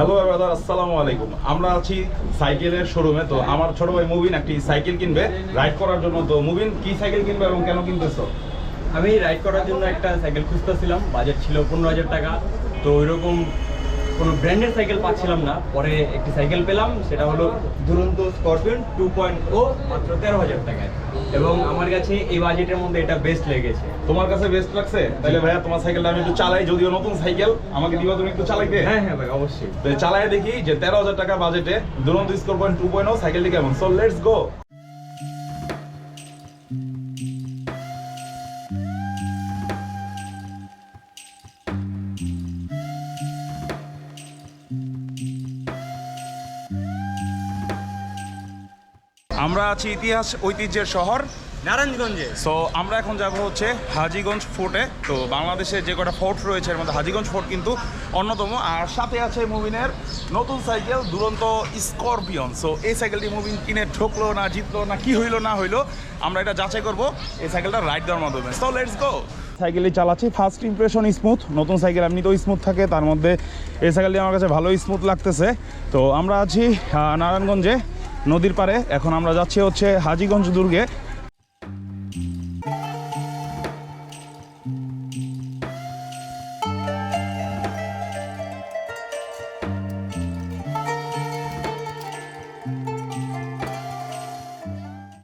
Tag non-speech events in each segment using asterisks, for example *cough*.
Hello brother আসসালামু আলাইকুম। আমরা আছি সাইকেলের শোরুমে তো আমার ছোট ভাই মুবিন একটি সাইকেল কিনবে। রাইড করার জন্য, তো মুবিন, কি সাইকেল কিনবে এবং কেন কিনতেছো? আমি রাইড করার জন্য একটা সাইকেল খুঁজতেছিলাম। বাজেট ছিল পনেরো হাজার টাকা। তো ওইরকম কোনো ব্র্যান্ডের সাইকেল পাচ্ছিলাম না। পরে একটি সাইকেল পেলাম, সেটা হলো দুরন্ত স্করপিয়ন টু পয়েন্ট ও মাত্র তেরো হাজার টাকায়। এবং আমার কাছে এই বাজেটের মধ্যে এটা বেস্ট লেগেছে। তোমার কাছে বেস্ট লাগছে? তাহলে ভাইয়া তোমার সাইকেলটা আমি একটু চালাই যদিও নতুন সাইকেল আমাকে দিবা তুমি একটু চালাইতে? হ্যাঁ হ্যাঁ ভাই অবশ্যই। তো চালাই দেখি যে তেরো হাজার টাকা বাজেটে Duranta score point two point সাইকেলটি কেমন? সো লেটস গো আমরা আছি ইতিহাস ঐতিহ্যের শহর নারায়ণগঞ্জে। সো আমরা এখন যাব হচ্ছে হাজিগঞ্জ ফোর্টে তো বাংলাদেশে যে কটা ফোর্ট রয়েছে এর মধ্যে হাজিগঞ্জ ফোর্ট কিন্তু অন্যতম। আর সাথে আছে মুবিনের নতুন সাইকেল দুরন্ত স্করপিয়ন সো এই সাইকেলটি মুবিন কিনে ঠকলো না জিতলো না কি হইল না হইল আমরা এটা যাচাই করব। এই সাইকেলটা রাইড দেওয়ার মাধ্যমে। সো লেটস গো সাইকেলই চালাচ্ছি ফার্স্ট ইমপ্রেশন স্মুথ নতুন সাইকেল এমনিতেও স্মুথ থাকে তার মধ্যে এই সাইকেলটি আমার কাছে ভালোই স্মুথ লাগতেছে। তো আমরা আছি নারায়ণগঞ্জে। নদীর পারে এখন আমরা যাচ্ছি হচ্ছে হাজিগঞ্জ দুর্গে।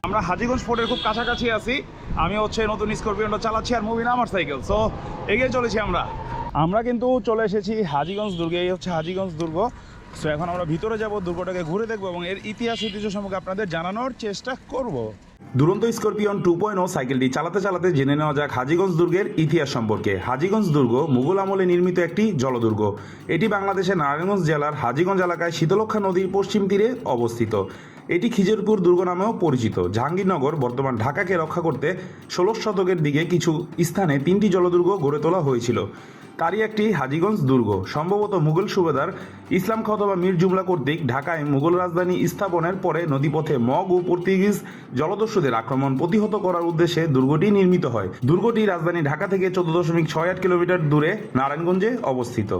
আমরা হাজিগঞ্জ ফোর্টের খুব কাছাকাছি আছি। আমি হচ্ছে নতুন স্করপিওনটা চালাচ্ছি আর মুভিন আমার সাইকেল। সো এগিয়ে চলেছি আমরা। আমরা কিন্তু চলে এসেছি হাজিগঞ্জ দুর্গে। এই হচ্ছে হাজিগঞ্জ দুর্গ। সো এখন আমরা ভিতরে যাব, দুর্গটাকে ঘুরে দেখব এবং এর ইতিহাস ঐতিহ্য সম্পর্কে আপনাদের জানানোর চেষ্টা করব। দুরন্ত স্করপিয়ন টু পয়েন্ট সাইকেলটি চালাতে চালাতে জেনে নেওয়া যাক হাজিগঞ্জ দুর্গের ইতিহাস সম্পর্কে। হাজিগঞ্জ দুর্গ মুঘল আমলে নির্মিত একটি জলদুর্গ। এটি বাংলাদেশের নারায়ণগঞ্জ জেলার হাজিগঞ্জ এলাকায় শীতলক্ষা নদীর পশ্চিম তীরে অবস্থিত। এটি খিজরপুর দুর্গ নামেও পরিচিত। জাহাঙ্গীরনগর, বর্তমান ঢাকাকে রক্ষা করতে ষোলশ শতকের দিকে কিছু স্থানে তিনটি জলদুর্গ গড়ে তোলা হয়েছিল। তারই একটি হাজিগঞ্জ দুর্গ। সম্ভবত মুঘল সুবেদার ইসলাম খাঁ অথবা মীর জুমলা কর্তৃক ঢাকায় মুঘল রাজধানী স্থাপনের পরে নদীপথে মগ ও পর্তুগিজ জলদস্যুদের আক্রমণ প্রতিহত করার উদ্দেশ্যে দুর্গটি নির্মিত হয়। দুর্গটি রাজধানী ঢাকা থেকে চোদ্দ দশমিক ছয় আট কিলোমিটার দূরে নারায়ণগঞ্জে অবস্থিত।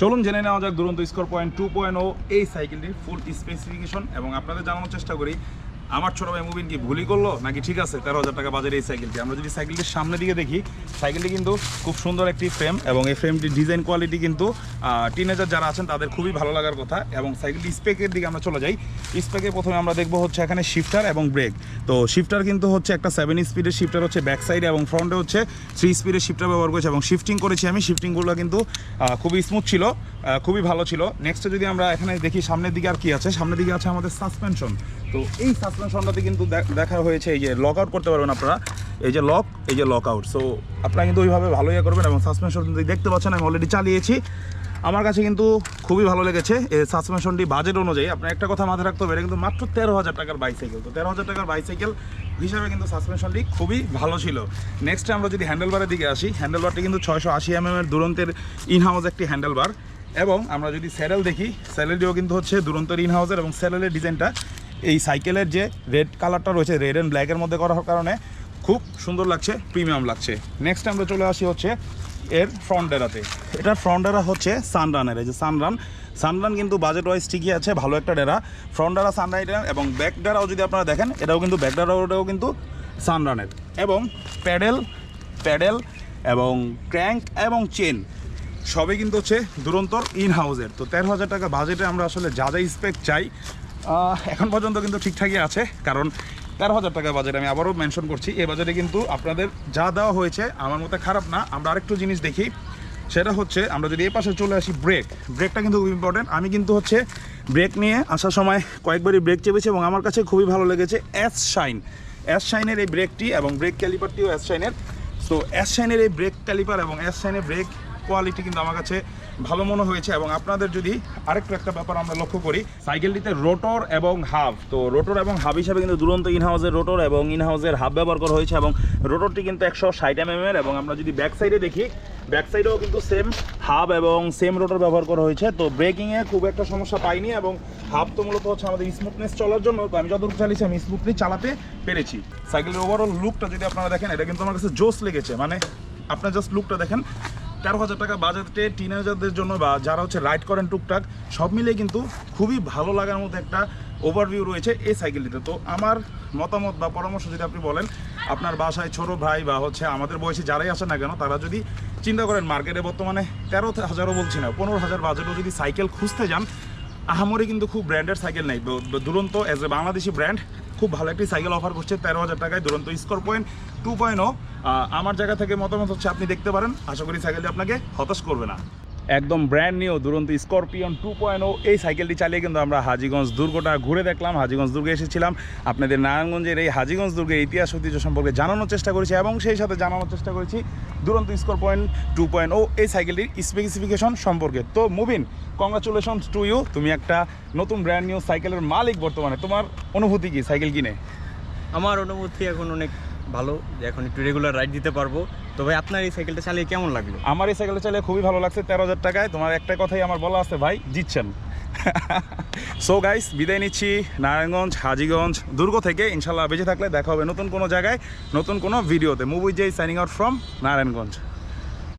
চলুন জেনে নেওয়া যাক Duronto score point two point O এই সাইকেলটির ফুল স্পেসিফিকেশন এবং আপনাদের জানানোর চেষ্টা করি আমার ছোট ভাই মুবিন কি ভুলই করল? নাকি ঠিক আছে, তেরো হাজার টাকা বাজারে এই সাইকেলটি আমরা যদি সাইকেলটির সামনের দিকে দেখি সাইকেলটি কিন্তু খুব সুন্দর একটি ফ্রেম এবং এই ফ্রেমটির ডিজাইন কোয়ালিটি কিন্তু টিনেজার যারা আছেন তাদের খুবই ভালো লাগার কথা এবং সাইকেলটি স্পেকের দিকে আমরা চলে যাই। স্পেকে প্রথমে আমরা দেখব হচ্ছে এখানে শিফটার এবং ব্রেক তো শিফটার কিন্তু হচ্ছে একটা সেভেন স্পিডের শিফটার হচ্ছে ব্যাক সাইডে এবং ফ্রন্টে হচ্ছে থ্রি স্পিডের শিফটার ব্যবহার করেছে এবং শিফটিং করেছি আমি। শিফটিংগুলো কিন্তু খুবই স্মুথ ছিল খুবই ভালো ছিল। নেক্সটে যদি আমরা এখানে দেখি সামনের দিকে আর কি আছে, সামনের দিকে আছে আমাদের সাসপেনশন তো এই সাসপেনশনটাতে কিন্তু দেখ- হয়েছে এই যে লক আউট করতে পারবেন আপনারা। এই যে লক এই যে লক আউট সো আপনারা কিন্তু ওইভাবে ভালো ইয়ে করবেন এবং সাসপেনশন দেখতে পাচ্ছেন, আমি অলরেডি চালিয়েছি। আমার কাছে কিন্তু খুবই ভালো লেগেছে। এই সাসপেনশনটি বাজেট অনুযায়ী, আপনার একটা কথা মাথায় রাখতে হবে, এটা কিন্তু মাত্র তেরো হাজার টাকার বাইসাইকেল তো তেরো হাজার টাকার বাইসাইকেল হিসাবে কিন্তু সাসপেনশনটি খুবই ভালো ছিল। নেক্সট আমরা যদি হ্যান্ডেলবারের দিকে আসি হ্যান্ডেলবারটি কিন্তু ছয়শো আশি এম এর দুরন্তের ইনহাউস একটি হ্যান্ডেলবার এবং আমরা যদি স্যারেল দেখি স্যারেলটিও কিন্তু হচ্ছে দুরন্তর ইনহাউসের এবং স্যারেলের ডিজাইনটা এই সাইকেলের যে রেড কালারটা রয়েছে রেড অ্যান্ড ব্ল্যাকের মধ্যে করার কারণে খুব সুন্দর লাগছে প্রিমিয়াম লাগছে। নেক্সট আমরা চলে আসি হচ্ছে এর ফ্রন্ট ডেরাতে এটার ফ্রন্ট ডেরা হচ্ছে সানরানের এই যে সানরান সানরান কিন্তু বাজেট ওয়াইজ ঠিকই আছে, ভালো একটা ডেরা। ফ্রন্ট ডেরা সানরাইডার এবং ব্যাক ডেরাও যদি আপনারা দেখেন, এটাও কিন্তু ব্যাক ডেরাও কিন্তু সানরানের এবং প্যাডেল প্যাডেল এবং ক্র্যাঙ্ক এবং চেন সবই কিন্তু হচ্ছে দুরন্তর ইন হাউসের তো তেরো হাজার টাকা বাজেটে আমরা আসলে যা যা স্পেক চাই এখন পর্যন্ত কিন্তু ঠিকঠাকই আছে, কারণ তেরো হাজার টাকা বাজেট আমি আবারও মেনশন করছি। এই বাজেটে কিন্তু আপনাদের যা দেওয়া হয়েছে আমার মতে খারাপ না। আমরা আরেকটু জিনিস দেখি, সেটা হচ্ছে আমরা যদি এই পাশে চলে আসি ব্রেক ব্রেকটা কিন্তু খুব ইম্পর্টেন্ট আমি কিন্তু হচ্ছে ব্রেক নিয়ে আসার সময় কয়েকবারই ব্রেক চেপেছি এবং আমার কাছে খুবই ভালো লেগেছে অ্যাস শাইন এস শাইনের এই ব্রেকটি এবং ব্রেক ক্যালিপারটিও এস শাইনের তো এস শাইনের এই ব্রেক ক্যালিপার এবং এস শাইনের ব্রেক কোয়ালিটি কিন্তু আমার কাছে ভালো মনে হয়েছে এবং আপনাদের যদি আরেকটু একটা ব্যাপার আমরা লক্ষ্য করি, সাইকেলটিতে রোটর এবং হাব। তো রোটর এবং হাব হিসাবে কিন্তু দুরন্ত ইনহাউসের রোটর এবং ইনহাউসের হাফ ব্যবহার করা হয়েছে এবং রোটরটি কিন্তু একশো ষাট এম এর এবং আমরা যদি ব্যাক সাইডে দেখি ব্যাক সাইডেও কিন্তু সেম হাব এবং সেম রোটর ব্যবহার করা হয়েছে। তো ব্রেকিংয়ে খুব একটা সমস্যা পাইনি এবং হাব তো মূলত হচ্ছে আমাদের স্মুথনেস চলার জন্য আমি যতটুকু চালিয়েছি আমি স্মুথলি চালাতে পেরেছি। সাইকেলের ওভারঅল লুকটা যদি আপনারা দেখেন, এটা কিন্তু আমার কাছে জোস লেগেছে। মানে আপনার জাস্ট লুকটা দেখেন। তেরো হাজার টাকা বাজেটে টিনেজারদের জন্য বা যারা হচ্ছে রাইড করেন টুকটাক, সব মিলিয়ে কিন্তু খুবই ভালো লাগার মতো একটা ওভারভিউ রয়েছে এই সাইকেলটিতে তো আমার মতামত বা পরামর্শ যদি আপনি বলেন, আপনার বাসায় ছোট ভাই বা হচ্ছে আমাদের বয়সী যারাই আসে না কেন, তারা যদি চিন্তা করেন মার্কেটে বর্তমানে তেরো হাজারও বলছি না, পনেরো হাজার বাজেটও যদি সাইকেল খুঁজতে যান, আহামরি কিন্তু খুব ব্র্যান্ডের সাইকেল নেই। দুরন্ত অ্যাজ এ বাংলাদেশি ব্র্যান্ড খুব ভালো একটি সাইকেল অফার করছে তেরো হাজার টাকায় দুরন্ত স্কোর পয়েন্ট টু পয়েন্ট আমার জায়গা থেকে মতামত হচ্ছে আপনি দেখতে পারেন। আশা করি সাইকেলটি আপনাকে হতাশ করবে না। একদম brand new Duranta scorpion two point এই সাইকেলটি চালিয়ে কিন্তু আমরা হাজিগঞ্জ দুর্গটা ঘুরে দেখলাম। হাজিগঞ্জ দুর্গে এসেছিলাম। আপনাদের নারায়ণগঞ্জের এই হাজিগঞ্জ দুর্গের ইতিহাস ঐতিহ্য সম্পর্কে জানানোর চেষ্টা করেছি এবং সেই সাথে জানানোর চেষ্টা করেছি Duronto score point two point O. এই সাইকেলটির স্পেসিফিকেশন সম্পর্কে। তো মুবিন কংগ্রাচুলেশন টু ইউ তুমি একটা নতুন ব্র্যান্ড নিউ সাইকেলের মালিক বর্তমানে। তোমার অনুভূতি কি সাইকেল কিনে? আমার অনুভূতি এখন অনেক ভালো যে এখন একটু রেগুলার রাইড দিতে পারব। তবে আপনার এই সাইকেলটা চালিয়ে কেমন লাগল? আমার এই সাইকেলটা চালিয়ে খুবই ভালো লাগছে, তেরো হাজার টাকায়। তোমার একটা কথাই আমার বলা আছে, ভাই, জিতছেন। *laughs* সো গাইস বিদায় নিচ্ছি নারায়ণগঞ্জ, হাজিগঞ্জ, দুর্গ থেকে। ইনশাল্লাহ বেঁচে থাকলে দেখা হবে নতুন কোনো জায়গায়, নতুন কোনো ভিডিওতে মুভি যেই সাইনিং আউট ফ্রম নারায়ণগঞ্জ।